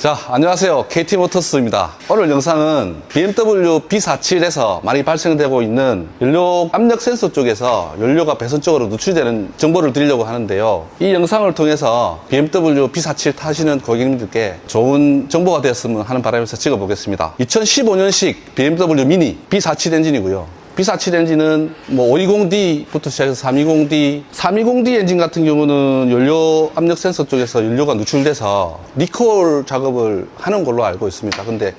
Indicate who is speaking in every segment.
Speaker 1: 자, 안녕하세요. KT모터스입니다. 오늘 영상은 BMW B47에서 많이 발생되고 있는 연료 압력 센서 쪽에서 연료가 배선 쪽으로 누출되는 정보를 드리려고 하는데요. 이 영상을 통해서 BMW B47 타시는 고객님들께 좋은 정보가 되었으면 하는 바람에서 찍어보겠습니다. 2015년식 BMW 미니 B47 엔진이고요. B47 엔진은 뭐 520D부터 시작해서 320D, 320D 엔진 같은 경우는 연료 압력 센서 쪽에서 연료가 누출돼서 리콜 작업을 하는 걸로 알고 있습니다. 근데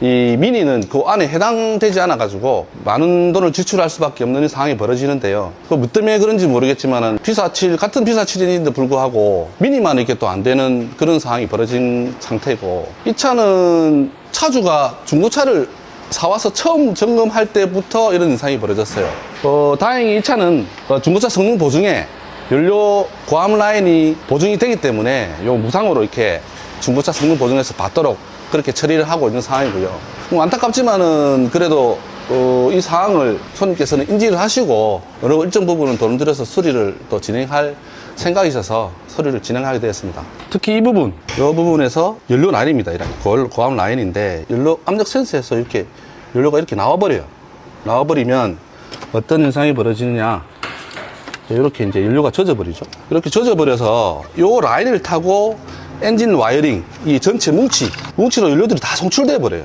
Speaker 1: 이 미니는 그 안에 해당되지 않아 가지고 많은 돈을 지출할 수밖에 없는 상황이 벌어지는데요. 그뭐 때문에 그런지 모르겠지만은 B47 같은 B47 엔진인데 불구하고 미니만 이렇게 또 안 되는 그런 상황이 벌어진 상태고 이 차는 차주가 중고차를 사와서 처음 점검할 때부터 이런 현상이 벌어졌어요. 어, 다행히 이 차는 어, 중고차 성능 보증에 연료 고함 라인이 보증이 되기 때문에 요 무상으로 이렇게 중고차 성능 보증에서 받도록 그렇게 처리를 하고 있는 상황이고요. 뭐 안타깝지만은 그래도 어, 이 사항을 손님께서는 인지를 하시고 어느 일정 부분은 돈을 들여서 수리를 또 진행할 생각이 있어서 수리를 진행하게 되었습니다. 특히 이 부분, 이 부분에서 연료 라인입니다. 이렇게 고- 고압 라인인데 연료 압력 센서에서 이렇게 연료가 이렇게 나와버려요. 나와버리면 어떤 현상이 벌어지느냐. 이렇게 이제 연료가 젖어버리죠. 이렇게 젖어버려서 이 라인을 타고 엔진 와이어링, 이 전체 뭉치, 뭉치로 연료들이 다 송출돼 버려요.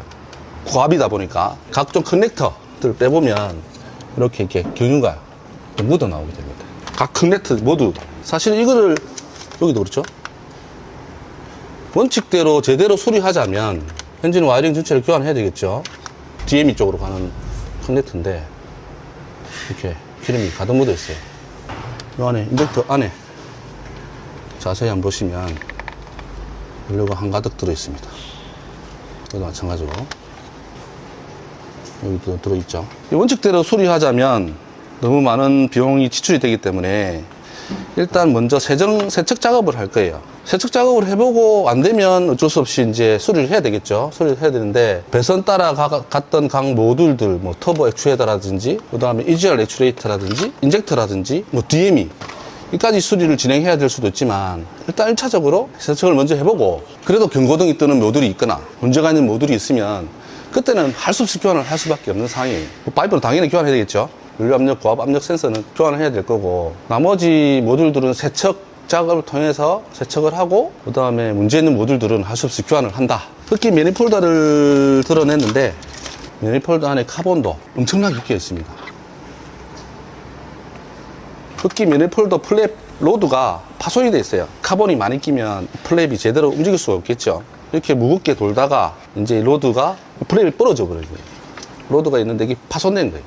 Speaker 1: 고압이다 보니까 각종 커넥터들 빼보면 이렇게 이렇게 경유가 묻어 나오게 됩니다. 각 커넥터 모두 사실 이거를 여기도 그렇죠. 원칙대로 제대로 수리하자면 엔진 와이어링 전체를 교환해야 되겠죠. DME 쪽으로 가는 커넥터인데 이렇게 기름이 가득 묻어 있어요. 이 안에 인젝터 안에 자세히 한번 보시면 연료가 한가득 들어 있습니다. 여기도 마찬가지로 여기도 들어있죠. 이 원칙대로 수리하자면 너무 많은 비용이 지출이 되기 때문에 일단 먼저 세정, 세척 작업을 할 거예요. 세척 작업을 해보고 안 되면 어쩔 수 없이 이제 수리를 해야 되겠죠. 수리를 해야 되는데 배선 따라 가- 갔던 각 모듈들, 뭐 터보 액추에이터라든지, 그 다음에 EGR 액추에이터라든지, 인젝터라든지, 뭐 DME 이까지 수리를 진행해야 될 수도 있지만 일단 1차적으로 세척을 먼저 해보고 그래도 경고등이 뜨는 모듈이 있거나 문제가 있는 모듈이 있으면 그때는 할 수 없이 교환을 할 수밖에 없는 상황이에요. 뭐 파이프는 당연히 교환해야 되겠죠. 연료 압력, 고압 압력 센서는 교환을 해야 될 거고 나머지 모듈들은 세척 작업을 통해서 세척을 하고 그 다음에 문제 있는 모듈들은 할 수 없이 교환을 한다. 특히 매니폴더를 드러냈는데 매니폴더 안에 카본도 엄청나게 끼어 있습니다. 흡기 매니폴더 플랩 로드가 파손이 돼 있어요. 카본이 많이 끼면 플랩이 제대로 움직일 수가 없겠죠. 이렇게 무겁게 돌다가 이제 이 로드가 플랩이 부러져 버려요. 로드가 있는데 이게 파손된 거예요.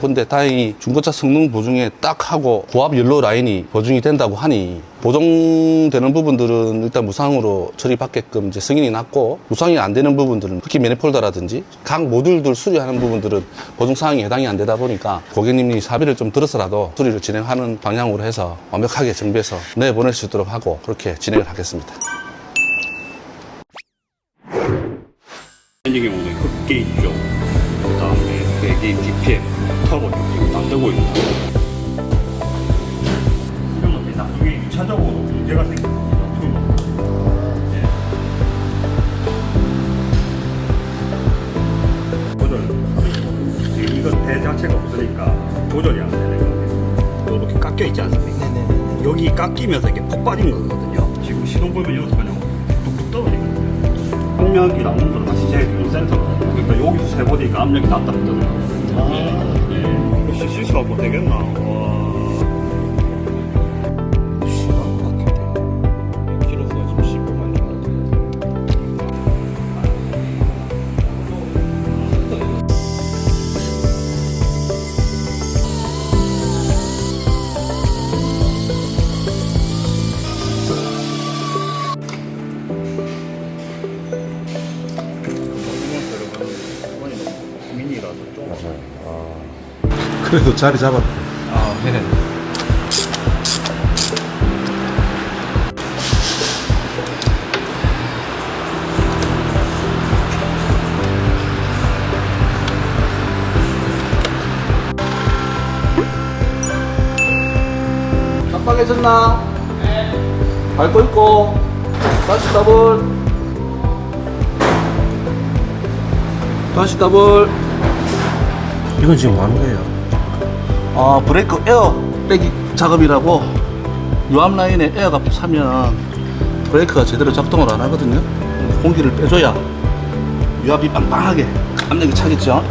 Speaker 1: 근데 다행히 중고차 성능 보증에 딱 하고 고압 연료 라인이 보증이 된다고 하니 보정되는 부분들은 일단 무상으로 처리받게끔 이제 승인이 났고 무상이 안 되는 부분들은 특히 매니폴더라든지 각 모듈들 수리하는 부분들은 보증 사항이 해당이 안 되다 보니까 고객님이 사비를 좀 들어서라도 수리를 진행하는 방향으로 해서 완벽하게 정비해서 내보낼 수 있도록 하고 그렇게 진행을 하겠습니다.
Speaker 2: 현재 경우는 흑게임 쪽, 그 다음에 배기 DPM, 터보 쪽 지금 다 뜨고 있고 이런 것들이 나중에 2차적으로 문제가 생깁니다. 조절, 지금 이거 배 자체가 없으니까 조절이 안 되는 거예요. 이렇게 깎여 있지 않습니까? 여기 깎이면서 이게 폭 빠진 거거든요. 지금 시동 걸면 여기서 그냥. 압력이 나오는 걸 다시 재주는 센터가 그러니까 여기서 재보니까 압력이 낮다 뜨더라고요. 예. 이거 CCC 갖고 되겠나? 와.
Speaker 3: 그래도 자리 잡았다.
Speaker 2: 아, 네.
Speaker 1: 깜빡해졌나? 네. 밟고 있고. 다시 더블. 다시 더블.
Speaker 3: 이건 지금 뭐 하는 거예요?
Speaker 1: 아, 브레이크 에어 빼기 작업이라고 요앞 라인에 에어가 차면 브레이크가 제대로 작동을 안 하거든요. 공기를 빼줘야 요 앞이 빵빵하게 압력이 차겠죠.